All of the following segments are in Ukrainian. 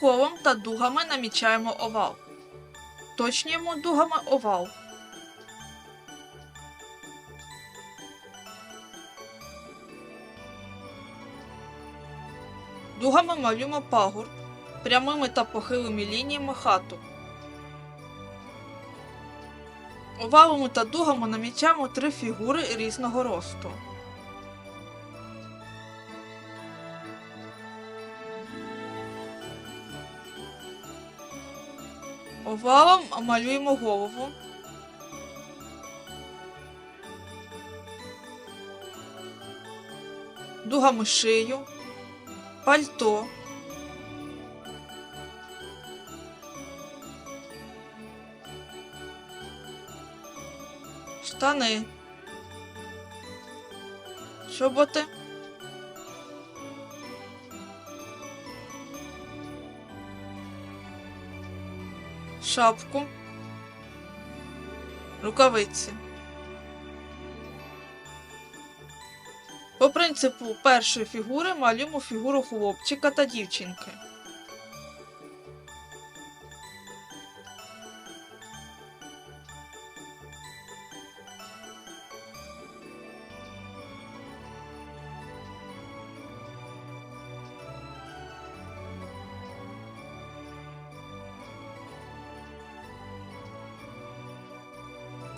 Колом та дугами намічаємо овал. Точнюємо дугами овал. Дугами малюємо пагорб, прямими та похилими лініями хату. Овалами та дугами намічаємо три фігури різного росту. Овалом малюємо голову. Дугами шию, пальто. Штани. Чоботи. Шапку. Рукавиці. По принципу першої фігури малюємо фігуру хлопчика та дівчинки.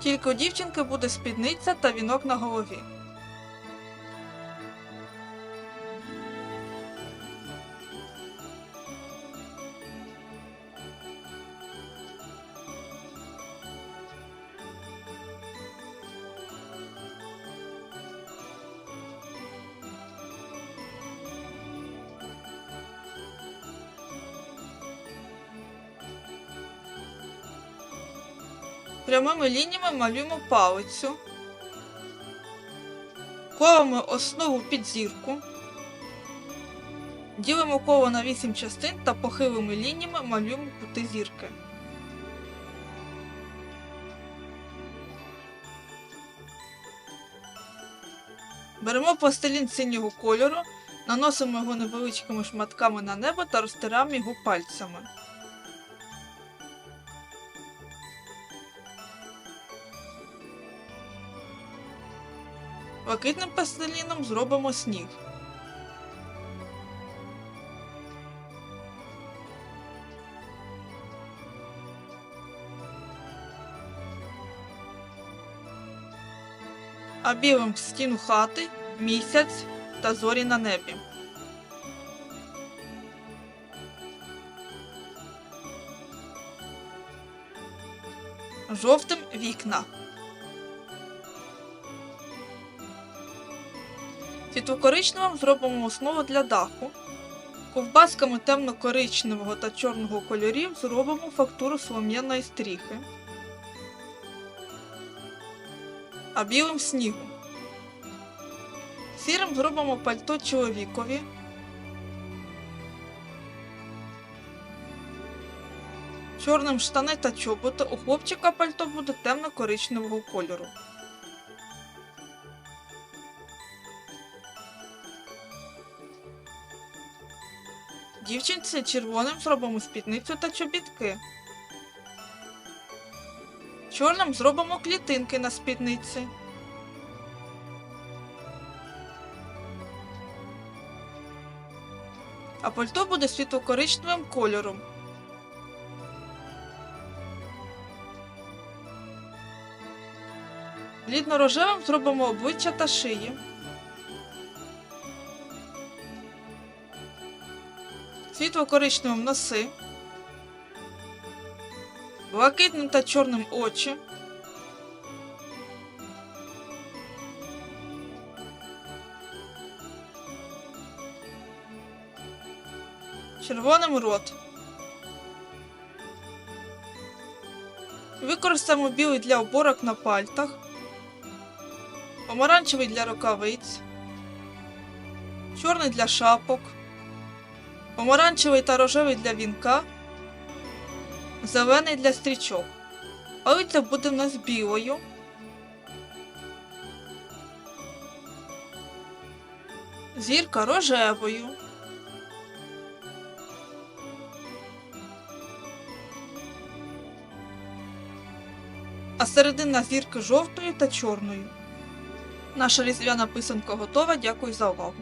Тільки у дівчинки буде спідниця та вінок на голові. Прямими лініями малюємо палицю. Колимо основу під зірку. Ділимо коло на 8 частин та похилими лініями малюємо кути зірки. Беремо пластилін синього кольору, наносимо його невеличкими шматками на небо та розтираємо його пальцями. Блакитним пластиліном зробимо сніг. А білим стіну хати, місяць та зорі на небі. Жовтим вікна. Світло-коричневим зробимо основу для даху. Ковбасками темно-коричневого та чорного кольорів зробимо фактуру солом'яної стріхи. А білим снігу. Сірим зробимо пальто чоловікові. Чорним штани та чоботи. У хлопчика пальто буде темно-коричневого кольору. Дівчинці червоним зробимо спідницю та чобітки. Чорним зробимо клітинки на спідниці. А пальто буде світло-коричневим кольором. Блідно-рожевим зробимо обличчя та шиї. Світло-коричневим носи, блакитним та чорним очі, червоним рот. Використаємо білий для оборок на пальтах, помаранчевий для рукавиць, чорний для шапок помаранчевий та рожевий для вінка, зелений для стрічок. Олиця буде в нас білою. Зірка рожевою. А середина зірки жовтою та чорною. Наша різдвяна писанка готова. Дякую за увагу.